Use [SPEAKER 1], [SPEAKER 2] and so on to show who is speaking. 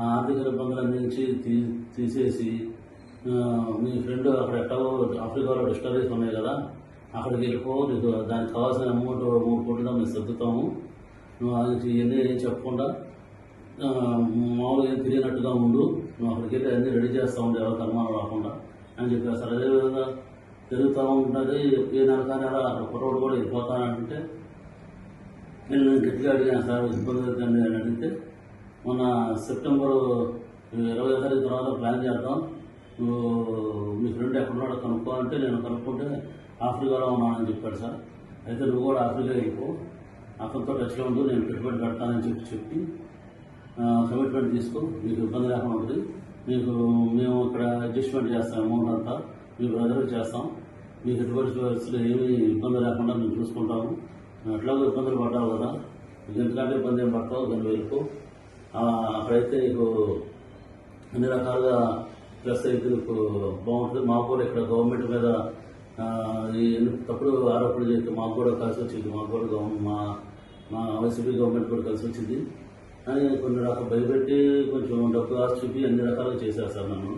[SPEAKER 1] ఆ ఆర్థిక ఇబ్బందులన్నీ నుంచి తీ తీసేసి మీ ఫ్రెండ్ అక్కడ ఎక్కడో ఆఫ్రికాలో డిస్టరీస్ ఉన్నాయి కదా అక్కడికి వెళ్ళిపో నీకు దానికి కావాల్సిన అమౌంట్ మూడు కోట్లుగా మేము సర్దుతాము. నువ్వు అది ఇవన్నీ ఏం చెప్పకుండా మామూలుగా ఏం తెలియనట్టుగా ఉండు. నువ్వు అక్కడికి వెళ్ళి అన్నీ రెడీ చేస్తూ ఉండే ఎవరికి అనుమానం రాకుండా అని చెప్పారు సార్ అదేవిధంగా తిరుగుతూ ఉంటుంది. ఏ నెల కానీ అలా అక్కడ కుర్రోడు కూడా వెళ్ళిపోతానంటే నేను గట్టిగా అడిగాను సార్ ఇబ్బంది అని అడిగితే మొన్న సెప్టెంబర్ ఇరవై తారీఖు తర్వాత ప్లాన్ చేద్దాం. నువ్వు మీ ఫ్రెండ్ ఎక్కడున్నాడో కనుక్కోవాలంటే నేను కనుక్కుంటే ఆఫ్రికాలో ఉన్నానని చెప్పాడు సార్. అయితే నువ్వు కూడా ఆఫ్రికా వెళ్ళిపో అతనితో టచ్లో ఉండు నేను పెట్టుబడి పెడతానని చెప్పి చెప్పి కమిట్మెంట్ తీసుకో. మీకు ఇబ్బంది లేకుండా ఉంటుంది. మీకు మేము ఇక్కడ అడ్జస్ట్మెంట్ చేస్తాం అమౌంట్ అంతా మీ బ్రదర్కి చేస్తాం. మీకు ఎటువంటి పరిస్థితులు ఏమీ ఇబ్బంది లేకుండా మేము చూసుకుంటాము. నువ్వు ఎట్లాగో ఇబ్బందులు పడ్డావు కదా. ఎందుకంటే ఇబ్బంది ఏం పడతావు? దాన్ని వెళ్ళిపో. అక్కడైతే నీకు అన్ని రకాలుగా ప్లస్ అయితే నీకు బాగుంటుంది. మాకు కూడా ఇక్కడ గవర్నమెంట్ మీద ఈ తప్పుడు ఆరోపణలు చేస్తే మాకు కూడా కలిసి వచ్చింది. మాకు కూడా మా మా వైసీపీ గవర్నమెంట్ కూడా కలిసి వచ్చింది. అని కొన్ని రకాల భయపెట్టి కొంచెం డబ్బు ఆశ చూపి అన్ని రకాలుగా చేశారు సార్ నన్ను.